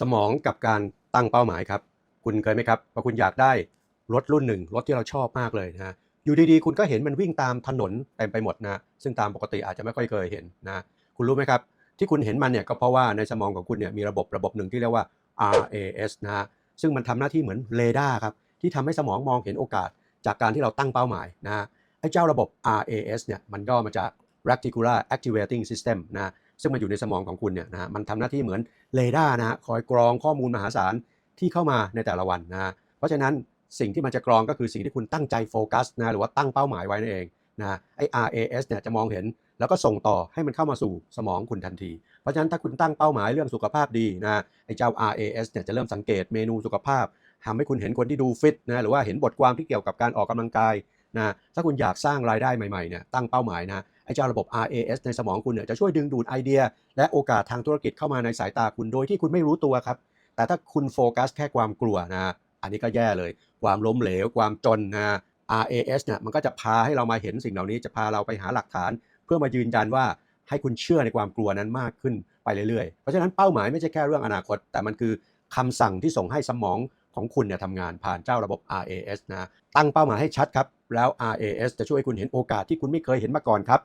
สมองกับการตั้งเป้าหมายครับ คุณเคยไหมครับว่าคุณอยากได้รถรุ่นหนึ่งรถที่เราชอบมากเลยนะอยู่ดีๆ คุณก็เห็นมันวิ่งตามถนนเต็มไปหมดนะซึ่งตามปกติอาจจะไม่ค่อยเคยเห็นนะคุณรู้ไหมครับ ที่คุณเห็นมันเนี่ยก็เพราะว่าในสมองของคุณเนี่ยมีระบบระบบหนึ่งที่เรียกว่า RAS นะซึ่งมันทำหน้าที่เหมือนเรดาร์ครับที่ทำให้สมองมองเห็นโอกาสจากการที่เราตั้งเป้าหมายนะฮะไอ้เจ้าระบบ RAS เนี่ยมันก็มาจาก Reticular Activating System นะซึ่งมันอยู่ในสมองของคุณเนี่ยนะมันทำหน้าที่เหมือนเรดาร์นะคอยกรองข้อมูลมหาศาลที่เข้ามาในแต่ละวันนะเพราะฉะนั้นสิ่งที่มันจะกรองก็คือสิ่งที่คุณตั้งใจโฟกัสนะหรือว่าตั้งเป้าหมายไว้นั่นเองนะไอ RAS เนี่ยจะมองเห็นแล้วก็ส่งต่อให้มันเข้ามาสู่สมองคุณทันที เพราะฉะนั้นถ้าคุณตั้งเป้าหมายเรื่องสุขภาพดีนะไอเจ้า RAS เนี่ยจะเริ่มสังเกตเมนูสุขภาพทำให้คุณเห็นคนที่ดูฟิตนะหรือว่าเห็นบทความที่เกี่ยวกับการออกกำลังกายนะถ้าคุณอยากสร้างรายได้ใหม่ๆเนี่ยตั้งเป้าหมายนะ เจ้าระบบ RAS ในสมองคุณเนี่ยจะช่วยดึงดูดไอเดีย และโอกาสทางธุรกิจเข้ามาในสายตาคุณโดยที่คุณไม่รู้ตัวครับ แต่ถ้าคุณโฟกัสแค่ความกลัวนะอันนี้ก็แย่เลย ความล้มเหลว ความจนนะ RAS เนี่ยมันก็จะพาให้เรามาเห็นสิ่งเหล่านี้จะพาเราไปหาหลักฐาน เพื่อมายืนยันว่าให้คุณเชื่อในความกลัวนั้นมากขึ้นไปเรื่อยๆ เพราะฉะนั้นเป้าหมายไม่ใช่แค่เรื่องอนาคต แต่มันคือคำสั่งที่ส่งให้สมองของคุณเนี่ยทำงานผ่านเจ้าระบบ RAS นะ ตั้งเป้าหมายให้ชัดครับ แล้ว RAS จะช่วยคุณเห็นโอกาสที่คุณไม่เคยเห็นมาก่อนครับ